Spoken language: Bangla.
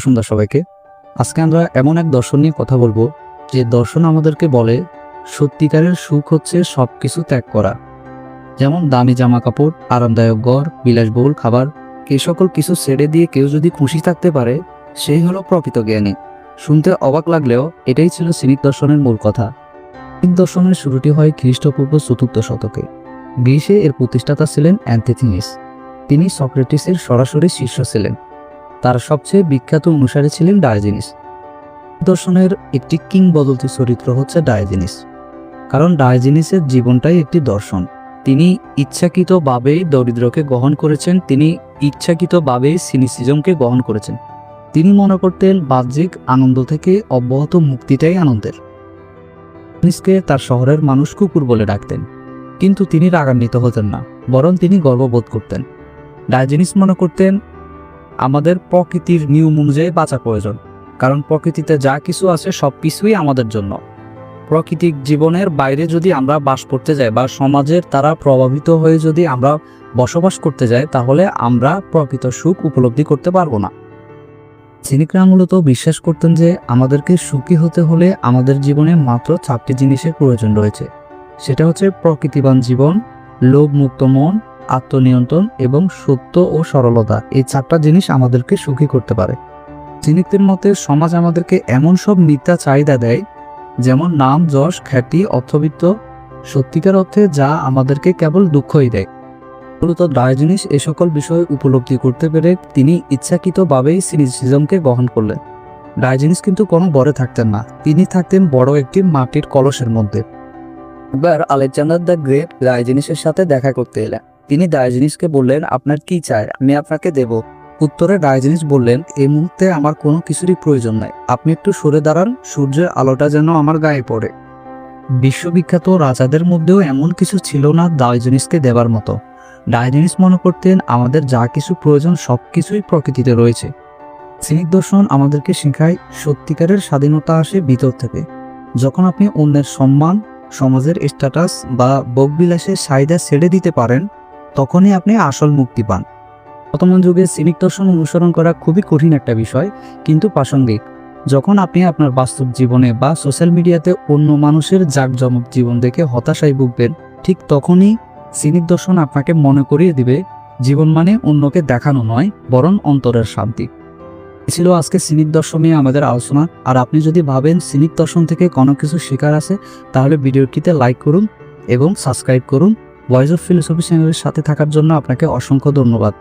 সুন্দর সবাইকে। আজকে আমরা এমন এক দর্শন নিয়ে কথা বলব, যে দর্শন আমাদেরকে বলে, সত্যিকারের সুখ হচ্ছে সব কিছু ত্যাগ করা। যেমন দামি জামা কাপড় আরামদায়ক গড় বিলাসবহুল খাবার, এই সকল কিছু ছেড়ে দিয়ে কেউ যদি খুশি থাকতে পারে, সেই হলো প্রকৃত জ্ঞানী। শুনতে অবাক লাগলেও এটাই ছিল সিনিক দর্শনের মূল কথা। সিনিক দর্শনের শুরুটি হয় খ্রিস্টপূর্ব চতুর্থ শতকে। গ্রিসে এর প্রতিষ্ঠাতা ছিলেন অ্যান্থেথিনিস। তিনি সক্রেটিসের সরাসরি শিষ্য ছিলেন। তার সবচেয়ে বিখ্যাত অনুসারী ছিলেন ডায়োজেনিস। দর্শনের একটি কিংবদন্তি চরিত্র হচ্ছে ডায়োজেনিস। কারণ ডায়োজেনিসের জীবনটাই একটি দর্শন। তিনি ইচ্ছাকৃতভাবেই দরিদ্রকে গ্রহণ করেছেন, তিনি ইচ্ছাকৃতভাবেই সিনিসিজমকে গ্রহণ করেছেন। তিনি মনে করতেন বাহ্যিক আনন্দ থেকে অব্যাহত মুক্তিটাই আনন্দের। ডায়োজেনিসকে তার শহরের মানুষ কুকুর বলে ডাকতেন, কিন্তু তিনি রাগান্বিত হতেন না, বরং তিনি গর্ববোধ করতেন। ডায়োজেনিস মনে করতেন আমাদের প্রকৃতির নিয়ম অনুযায়ী বাঁচা প্রয়োজন, কারণ প্রকৃতিতে যা কিছু আছে সব কিছুই আমাদের জন্য। প্রাকৃতিক জীবনের বাইরে যদি আমরা বাস করতে যাই বা সমাজের দ্বারা প্রভাবিত হয়ে যদি আমরা বসবাস করতে যাই, তাহলে আমরা প্রকৃত সুখ উপলব্ধি করতে পারব না। সিনিকরা মূলত বিশ্বাস করতেন যে আমাদেরকে সুখী হতে হলে আমাদের জীবনে মাত্র চারটি জিনিসের প্রয়োজন রয়েছে। সেটা হচ্ছে প্রকৃতিবান জীবন, লোভমুক্ত মন আত্মনিয়ন্ত্রণ এবং সত্য ও সরলতা, এই চারটা জিনিস আমাদেরকে সুখী করতে পারে। সিনিকদের মতে, সমাজ আমাদেরকে এমন সব মিথ্যা চাহিদা দেয়, যেমন নাম, যশ, খ্যাতি, অর্থবিত্ত, সত্যিকার অর্থে যা আমাদেরকে কেবল দুঃখই দেয়। মূলত ডায়োজেনিস এ সকল বিষয় উপলব্ধি করতে পেরে তিনি ইচ্ছাকৃতভাবেই সিনিসিজমকে গ্রহণ করলেন। ডায়োজেনিস কিন্তু কোনো বরে থাকতেন না, তিনি থাকতেন বড় একটি মাটির কলসের মধ্যে। এবার আলেকজান্ডার দ্য গ্রেট ডায়োজেনিসের সাথে দেখা করতে এলেন। তিনি ডায়োজেনিসকে বললেন, আপনার কি চায় আমি আপনাকে দেব। উত্তরে ডায়োজেনিস বললেন, এই মুহূর্তে আমার কোনো কিছুরই প্রয়োজন নাই। আপনি একটু সরে দাঁড়ান, সূর্যের আলোটা যেন আমার গায়ে পড়ে। বিশ্ববিখ্যাত রাজাদের মধ্যেও এমন কিছু ছিল না ডায়োজেনিসকে দেবার মতো। ডায়োজেনিস মনে করতেন, আমাদের যা কিছু প্রয়োজন, সব কিছুই প্রকৃতিতে রয়েছে। সিনিক দর্শন আমাদেরকে শেখায়, সত্যিকারের স্বাধীনতা আসে ভিতর থেকে। যখন আপনি অন্যের সম্মান, সমাজের স্ট্যাটাস বা ভোগবিলাসের চাহিদা ছেড়ে দিতে পারেন তখনই আপনি আসল মুক্তি পান। বর্তমান যুগে সিনিক দর্শন অনুসরণ করা খুবই কঠিন একটা বিষয়, কিন্তু প্রাসঙ্গিক। যখন আপনি আপনার বাস্তব জীবনে বা সোশ্যাল মিডিয়াতে অন্য মানুষের জাঁকজমক জীবন দেখে হতাশায় ভুগবেন, ঠিক তখনই সিনিক দর্শন আপনাকে মনে করিয়ে দিবে, জীবন মানে অন্যকে দেখানো নয়, বরং অন্তরের শান্তি। ছিল আজকে সিনিক দর্শন আমাদের আলোচনা। আর আপনি যদি ভাবেন সিনিক দর্শন থেকে কোনো কিছু শেখার আছে, তাহলে ভিডিওটিতে লাইক করুন এবং সাবস্ক্রাইব করুন। ভয়েস অফ ফিলোসফি চ্যানেলের সাথে থাকার জন্য আপনাকে অসংখ্য ধন্যবাদ।